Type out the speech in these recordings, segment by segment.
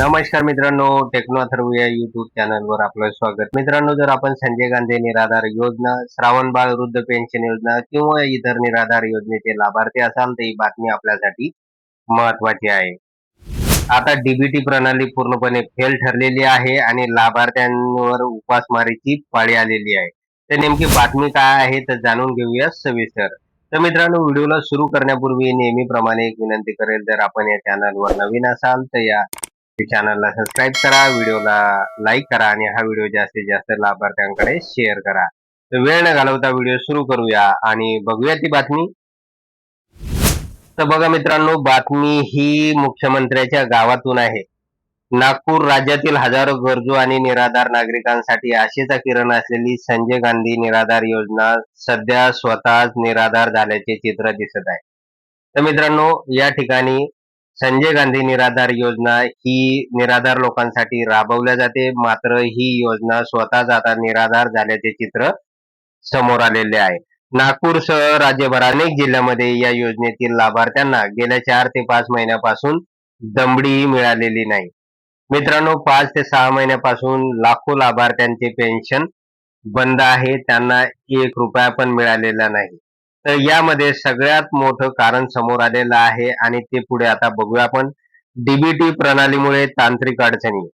नमस्कार मित्रांनो टेक्नो अथर्व या युट्यूब चॅनलवर आपलं स्वागत. मित्रांनो जर आपण संजय गांधी निराधार योजना श्रावण बाळ वृद्ध पेन्शन योजना किंवा इतर निराधार योजनेचे लाभार्थी असाल तर ही बातमी आपल्यासाठी महत्वाची आहे. आता डीबीटी प्रणाली पूर्णपणे फेल ठरलेली आहे आणि लाभार्थ्यांवर उपासमारीची पाळी आलेली आहे. तर नेमकी बातमी काय आहे तर जाणून घेऊया सविस्तर. तर मित्रांनो व्हिडिओला सुरू करण्यापूर्वी नेहमीप्रमाणे एक विनंती करेल जर आपण या चॅनलवर नवीन असाल तर या चॅनलला सबस्क्राईब करा व्हिडिओला लाईक करा आणि हा व्हिडिओ जास्तीत जास्त लाभार्थ्यांकडे शेअर करा. तर वेळ न घालवता व्हिडिओ सुरू करूया आणि बघूया ती बातमी. तर बघा मित्रांनो बातमी ही मुख्यमंत्र्याच्या गावातून आहे. नागपूर राज्यातील हजारो गरजू आणि निराधार नागरिकांसाठी आशेचा किरण असलेली संजय गांधी निराधार योजना सध्या स्वतःच निराधार झाल्याचे चित्र दिसत आहे. तर मित्रांनो या ठिकाणी संजय गांधी निराधार योजना ही निराधार लोकांसाठी राबवल्या जाते. मात्र ही योजना स्वतःच आता निराधार झाल्याचे चित्र समोर आलेले आहे. नागपूरसह राज्यभर अनेक जिल्ह्यामध्ये या योजनेतील लाभार्थ्यांना गेल्या चार ते पाच महिन्यापासून दमडीही मिळालेली नाही. मित्रांनो पाच ते सहा महिन्यापासून लाखो लाभार्थ्यांचे पेन्शन बंद आहे. त्यांना एक रुपया पण मिळालेला नाही. तर यामध्ये सगळ्यात मोठं कारण समोर आलेलं आहे आणि ते पुढे आता बघूया आपण. डीबीटी प्रणालीमुळे तांत्रिक अडचणी.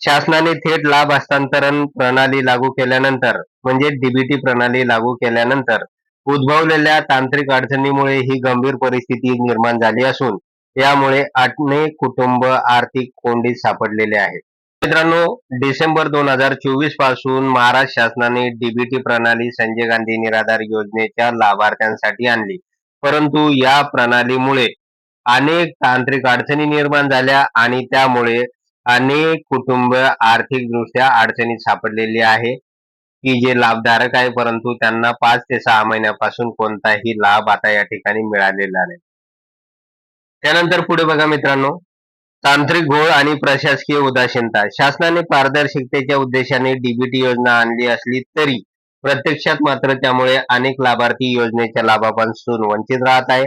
शासनाने थेट लाभ हस्तांतरण प्रणाली लागू केल्यानंतर म्हणजे डीबीटी प्रणाली लागू केल्यानंतर उद्भवलेल्या तांत्रिक अडचणीमुळे ही गंभीर परिस्थिती निर्माण झाली असून यामुळे अनेक कुटुंब आर्थिक कोंडीत सापडलेले आहेत. मित्रांनो डिसेंबर दोन हजार चोवीसपासून महाराष्ट्र शासनाने डीबीटी प्रणाली संजय गांधी निराधार योजनेच्या लाभार्थ्यांसाठी आणली. परंतु या प्रणालीमुळे अनेक तांत्रिक अडचणी निर्माण झाल्या आणि त्यामुळे अनेक कुटुंब आर्थिकदृष्ट्या अडचणीत सापडलेली आहे की जे लाभधारक आहे. परंतु त्यांना पाच ते सहा महिन्यापासून कोणताही लाभ आता या ठिकाणी मिळालेला नाही. त्यानंतर पुढे बघा मित्रांनो तांत्रिक घोळ आणि प्रशासकीय उदासीनता. शासनाने पारदर्शकतेच्या उद्देशाने डीबीटी योजना आणली असली तरी प्रत्यक्षात मात्र त्यामुळे अनेक लाभार्थी योजनेच्या लाभापासून वंचित राहत आहे.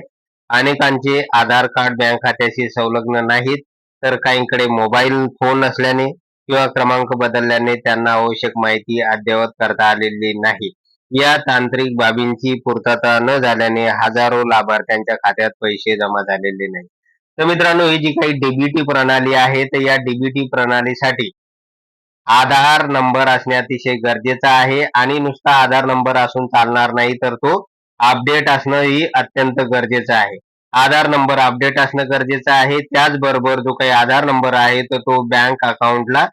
अनेकांचे आधार कार्ड बँक खात्याशी संलग्न नाहीत तर काहींकडे मोबाईल फोन नसल्याने किंवा क्रमांक बदलल्याने त्यांना आवश्यक माहिती अद्ययावत करता आलेली नाही. या तांत्रिक बाबींची पूर्तता न झाल्याने हजारो लाभार्थ्यांच्या खात्यात पैसे जमा झालेले नाही तर मित्रांनो ही जी काही डीबीटी प्रणाली आहे तर या डीबीटी प्रणालीसाठी आधार नंबर असणे अतिशय गरजेचं आहे आणि नुसता आधार नंबर असून चालणार नाही तर तो अपडेट असणं ही अत्यंत गरजेचं आहे. आधार नंबर अपडेट असणं गरजेचं आहे. त्याचबरोबर जो काही आधार नंबर आहे तर तो बँक अकाउंटला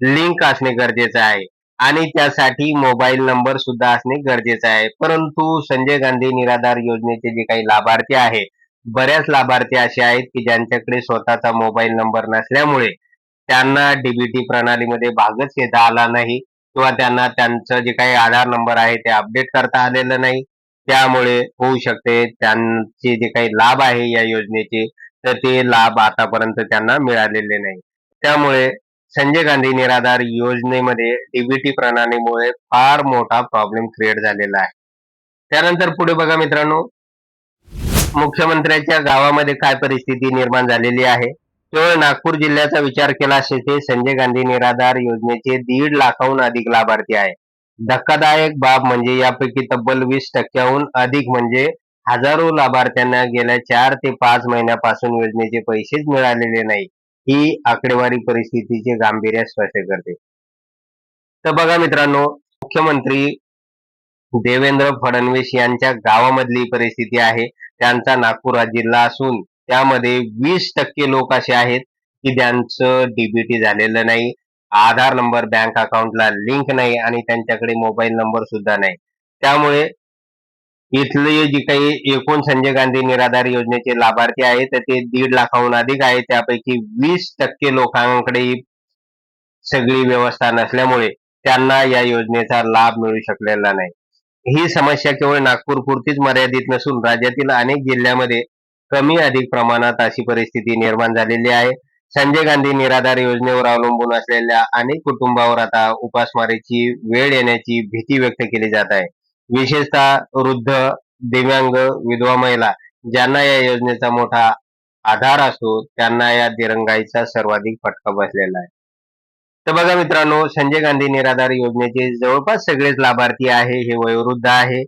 लिंक असणे गरजेचं आहे आणि त्यासाठी मोबाईल नंबर सुद्धा असणे गरजेचं आहे. परंतु संजय गांधी निराधार योजनेचे जे काही लाभार्थी आहेत बऱ्याच लाभार्थी असे आहेत की ज्यांच्याकडे स्वतःचा मोबाईल नंबर नसल्यामुळे त्यांना डीबीटी प्रणालीमध्ये भागच घेता आला नाही किंवा त्यांना त्यांचं जे काही आधार नंबर आहे ते अपडेट करता आलेलं नाही. त्यामुळे होऊ शकते त्यांचे जे काही लाभ आहे या योजनेचे तर ते लाभ आतापर्यंत त्यांना मिळालेले नाही. त्यामुळे संजय गांधी निराधार योजनेमध्ये डीबीटी प्रणालीमुळे फार मोठा प्रॉब्लेम क्रिएट झालेला आहे. त्यानंतर पुढे बघा मित्रांनो मुख्यमंत्र्यांच्या गावामध्ये काय परिस्थिती निर्माण झालेली आहे? केवळ नागपूर जिल्ह्याचा विचार केला तेथे संजय गांधी निराधार योजनेचे दीड लाखाहून अधिक लाभार्थी आहे धक्कादायक बाब म्हणजे यापैकी तब्बल वीस टक्क्याहून अधिक म्हणजे हजारो लाभार्थ्यांना गेल्या चार ते पाच महिन्यापासून योजनेचे पैसेच मिळालेले नाही. ही आकडेवारी परिस्थितीचे गांभीर्य स्पष्ट करते. तर बघा मित्रांनो मुख्यमंत्री देवेंद्र फडणवीस यांच्या गावामधली परिस्थिती आहे. त्यांचा नागपूर हा जिल्हा असून त्यामध्ये वीस टक्के लोक असे आहेत की ज्यांचं डीबीटी झालेलं नाही आधार नंबर बँक अकाउंटला लिंक नाही आणि त्यांच्याकडे मोबाईल नंबर सुद्धा नाही. त्यामुळे इथले जी काही एकूण संजय गांधी निराधार योजनेचे लाभार्थी आहेत तर ते दीड लाखाहून अधिक आहेत त्यापैकी वीस टक्के लोकांकडे सगळी व्यवस्था नसल्यामुळे त्यांना या योजनेचा लाभ मिळू शकलेला नाही. ही समस्या केवळ नागपूर पुरतीच मर्यादित नसून राज्यातील अनेक जिल्ह्यामध्ये कमी अधिक प्रमाणात अशी परिस्थिती निर्माण झालेली आहे. संजय गांधी निराधार योजनेवर अवलंबून असलेल्या अनेक कुटुंबावर आता उपासमारीची वेळ येण्याची भीती व्यक्त केली जात आहे. विशेषतः वृद्ध दिव्यांग विधवा महिला ज्यांना या योजनेचा मोठा आधार असतो त्यांना या दिरंगाईचा सर्वाधिक फटका बसलेला आहे. तर बघा मित्रांनो संजय गांधी निराधार योजनेचे जवळपास सगळेच लाभार्थी आहे हे वयोवृद्ध आहे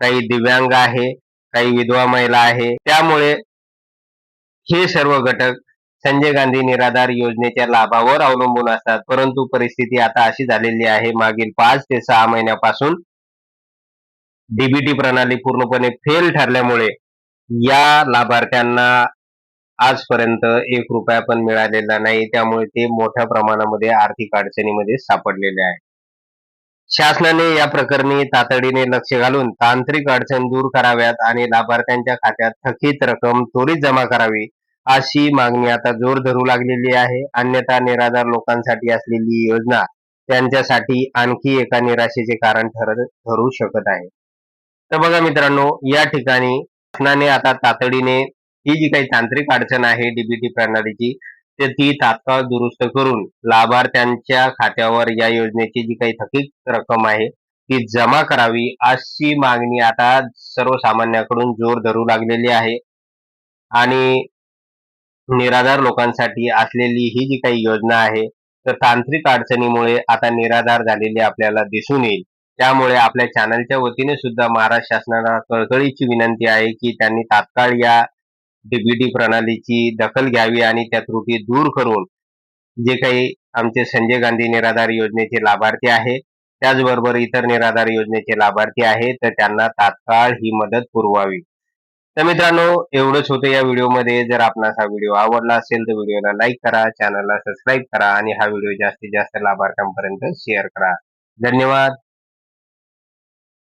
काही दिव्यांग आहे काही विधवा महिला आहे. त्यामुळे हे सर्व घटक संजय गांधी निराधार योजनेच्या लाभावर अवलंबून असतात. परंतु परिस्थिती आता अशी झालेली आहे मागील पाच ते सहा महिन्यापासून डीबीटी प्रणाली पूर्णपणे फेल ठरल्यामुळे या लाभार्थ्यांना आजपर्यंत एक रुपया पण मिळालेला नाही. त्यामुळे ते मोठ्या प्रमाणामध्ये आर्थिक अडचणीमध्ये सापडलेले आहे शासनाने या प्रकरणी तातडीने लक्ष घालून तांत्रिक अडचण दूर कराव्यात आणि लाभार्थ्यांच्या खात्यात थकीत रक्कम त्वरित जमा करावी अशी मागणी आता जोर धरू लागलेली आहे. अन्यथा निराधार लोकांसाठी असलेली योजना त्यांच्यासाठी आणखी एका निराशेचे कारण ठरत ठरू शकत आहे. तर बघा मित्रांनो या ठिकाणी शासनाने आता तातडीने ही जी काही तांत्रिक अडचण आहे डीबीटी प्रणालीची तर ती तात्काळ दुरुस्त करून लाभार्थ्यांच्या खात्यावर या योजनेची जी काही थकीत रक्कम आहे ती जमा करावी अशी मागणी आता सर्वसामान्याकडून जोर धरू लागलेली आहे. आणि निराधार लोकांसाठी असलेली ही जी काही योजना आहे तर तांत्रिक अडचणीमुळे आता निराधार झालेली आपल्याला दिसून येईल. त्यामुळे आपल्या चॅनलच्या वतीने सुद्धा महाराष्ट्र शासनाला कळकळीची विनंती आहे की त्यांनी तात्काळ या डीबीटी प्रणालीची दखल घ्यावी आणि त्या त्रुटी दूर करून जे काही आमचे संजय गांधी निराधार योजनेचे लाभार्थी आहे त्याचबरोबर इतर निराधार योजनेचे लाभार्थी आहेत तर त्यांना तात्काळ ही मदत पुरवावी. तर मित्रांनो एवढंच होतं या व्हिडिओमध्ये. जर आपणास हा व्हिडिओ आवडला असेल तर व्हिडिओला लाईक करा चॅनलला सबस्क्राईब करा आणि हा व्हिडिओ जास्तीत जास्त लाभार्थ्यांपर्यंत शेअर करा. धन्यवाद.